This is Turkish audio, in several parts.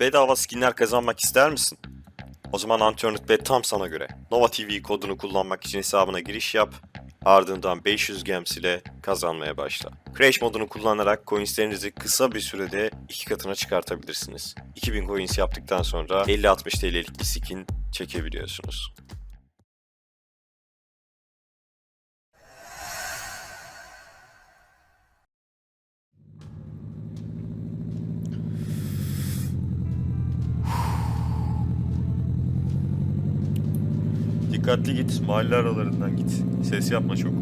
Bedava skinler kazanmak ister misin? O zaman Antiornit Bet tam sana göre. Nova TV kodunu kullanmak için hesabına giriş yap. Ardından 500 gems ile kazanmaya başla. Crash modunu kullanarak coinslerinizi kısa bir sürede iki katına çıkartabilirsiniz. 2000 coins yaptıktan sonra 50-60 TL'lik bir skin çekebiliyorsunuz. Dikkatli git, mahalle aralarından git. Ses yapma çok.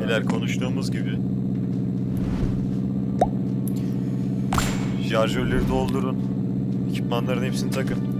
Beyler konuştuğumuz gibi. Şarjörleri doldurun. Ekipmanların hepsini takın.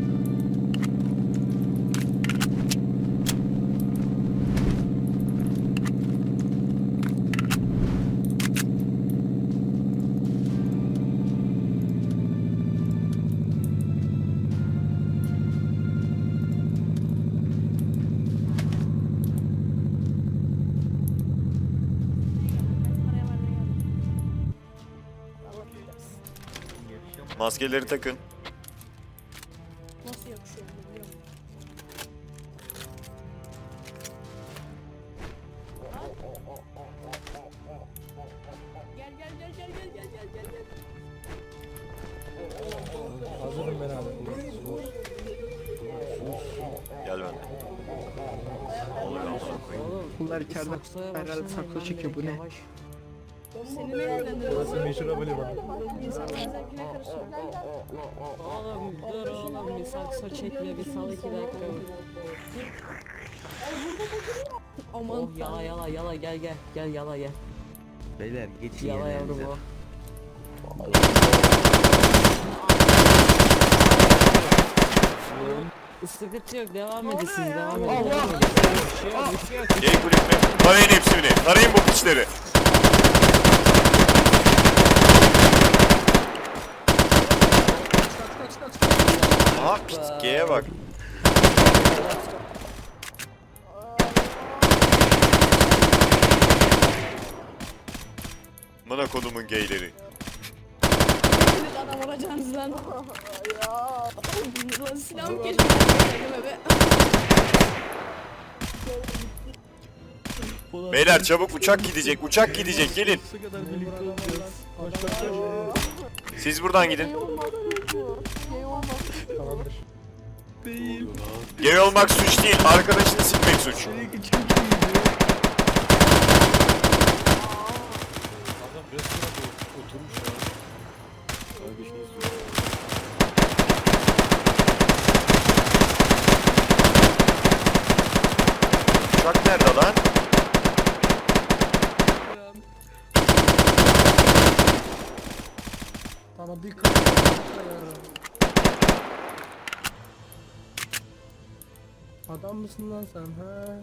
Maskeleri takın. Nasıl biliyor musun? Gel gel gel gel gel gel gel gel gel. Hazırım ben abi. Gel ben. Olur amına koyayım. Bunlar içeriden herhalde saklı çekiyor bu ne? Seni ne ilgilendiriyor? Burası meşhur abone bak. İnsanların zevkine karışıyor. Oğlum dur oğlum bir sakso çekme bir sal iki dakika. Aman Oh yala yala yala gel gel gel yala gel. Beyler geçin Yala yavrum o. Sıkıntı yok devam edin siz devam edin. yok. Gel kulüpme. Tarayın hepsini. Tarayın bu piçleri. Pitkeye bak. Bana kodumun geyleri. Seni bana vuracaksınız lan. ya. Lan silahım geçti. Beyler çabuk uçak gidecek. Uçak gidecek. Gelin. Siz buradan gidin. Değil. Gay olmak suç değil. Arkadaşını sikmek suç. Adam restoranda oturmuş ya. Kardeşini izliyor. Uçak nerede lan? Bana bir kapı Adam mısın lan sen ha?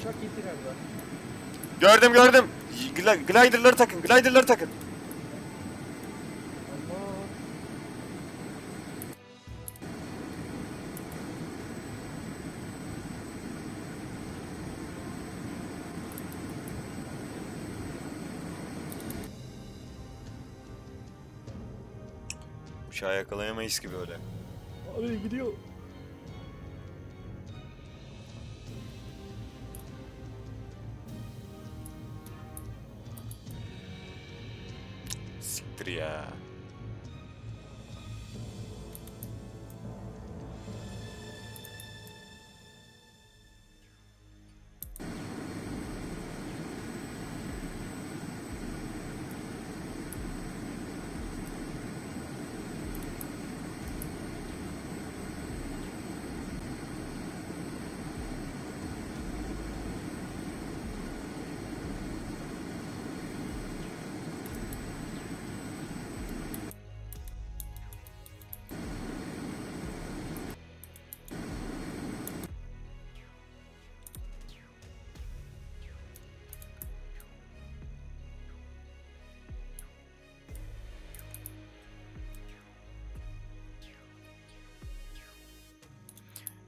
Uçak gitti galiba. Gördüm gördüm. Gla- gliderları takın. Gliderları takın. Uçağı yakalayamayız ki böyle. Abi gidiyor.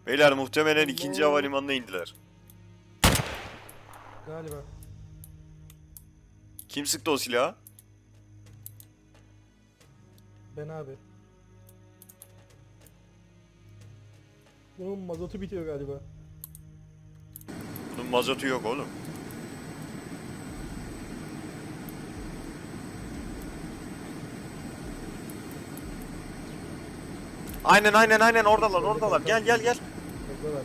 Beyler muhtemelen ikinci havalimanına indiler. Galiba. Kim sıktı o silahı? Ben abi. Bunun mazotu bitiyor galiba. Bunun mazotu yok oğlum. Aynen aynen aynen oradalar oradalar. Gel gel gel. Oradalar.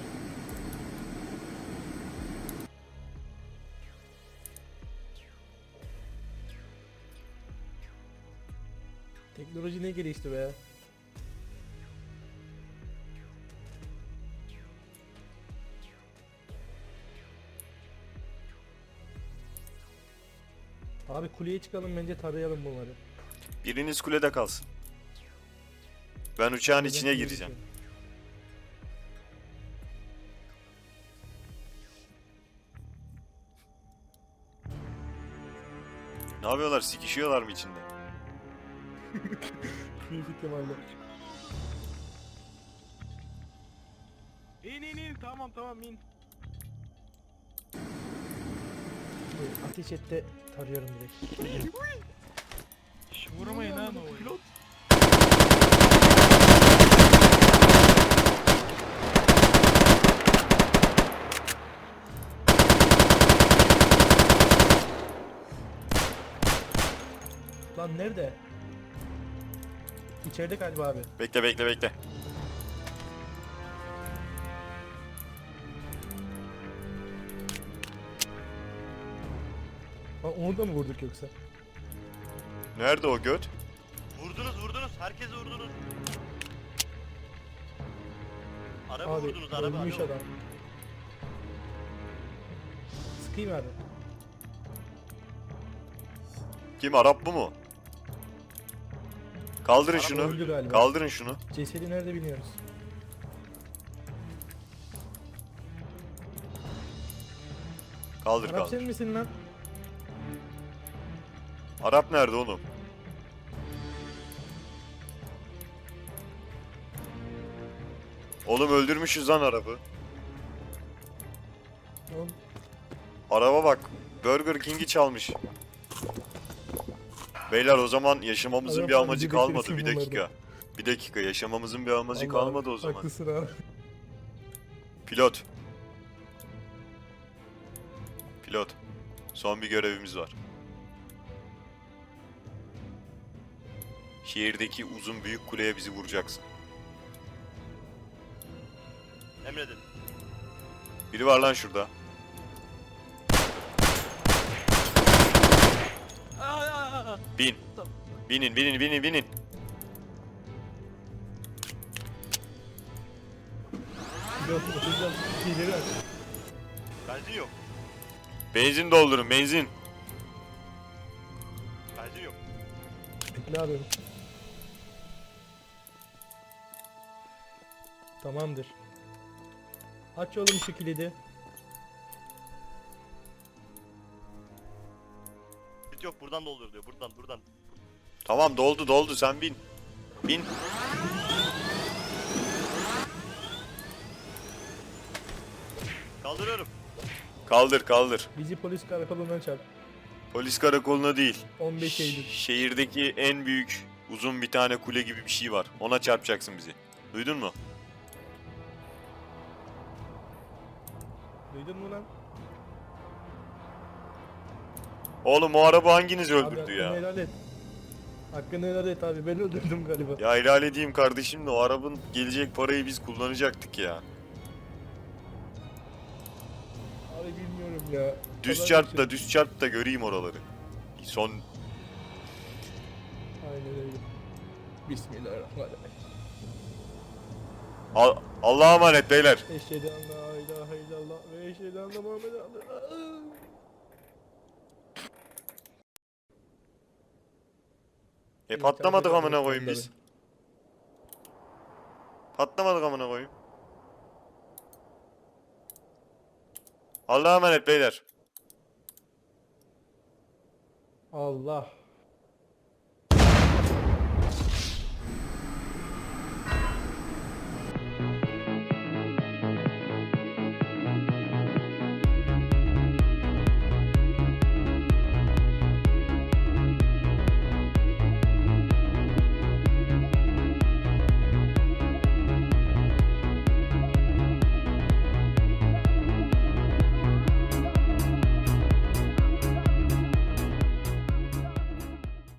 Teknoloji ne gelişti be? Abi kuleye çıkalım bence tarayalım bunları. Biriniz kulede kalsın. Ben uçağın içine gireceğim. Ne yapıyorlar? Sikişiyorlar mı içinde? Büyük ihtimalle. İn in in tamam tamam in. Ateş et de tarıyorum direkt. Şş, vurmayın ha Nova'yı. Pilot. Lan nerede? İçeride galiba abi. Bekle bekle bekle. Ha, onu da mı vurduk yoksa? Nerede o göt? Vurdunuz vurdunuz. Herkesi vurdunuz. Araba abi vurdunuz araba. ölmüş araba. adam. Sıkayım abi. Kim Arap bu mu? Kaldırın Arap şunu. galiba. Kaldırın şunu. Cesedi nerede bilmiyoruz. Kaldır Arap kaldır. sen misin lan? Arap nerede oğlum? Oğlum öldürmüşüz lan Arap'ı. Oğlum, Araba bak. Burger King'i çalmış. Beyler o zaman yaşamamızın bir amacı kalmadı. Bir dakika. Bir dakika yaşamamızın bir amacı Allah, kalmadı o zaman. Haklısın abi. Pilot. Pilot. Son bir görevimiz var. Şehirdeki uzun büyük kuleye bizi vuracaksın. Emredin. Biri var lan şurada. Bin. Binin binin binin binin. Yok. Benzin yok. Benzin doldurun benzin. Benzin yok. Bekle abi. Tamamdır. Aç oğlum şu kilidi. Yok buradan doldur diyor. Buradan buradan. Tamam doldu doldu sen bin. Bin. Kaldırıyorum. Kaldır kaldır. Bizi polis karakolundan çarp. Polis karakoluna değil. 15 Eylül. Şehirdeki en büyük uzun bir tane kule gibi bir şey var. Ona çarpacaksın bizi. Duydun mu? Duydun mu lan? Oğlum o araba hanginiz Abi öldürdü hakkını ya? helal et. Hakkını helal et abi ben öldürdüm galiba. Ya helal edeyim kardeşim de o arabanın gelecek parayı biz kullanacaktık ya. Abi bilmiyorum ya. Düz çarp da düz çarp da göreyim oraları. Son Aynen öyle. Bismillahirrahmanirrahim. Al- Allah'a emanet beyler. Eşhedü en la ilahe illallah ve eşhedü enne Muhammeden E patlamadık amına koyayım biz. Patlamadık amına koyayım. Allah'a emanet beyler. Allah.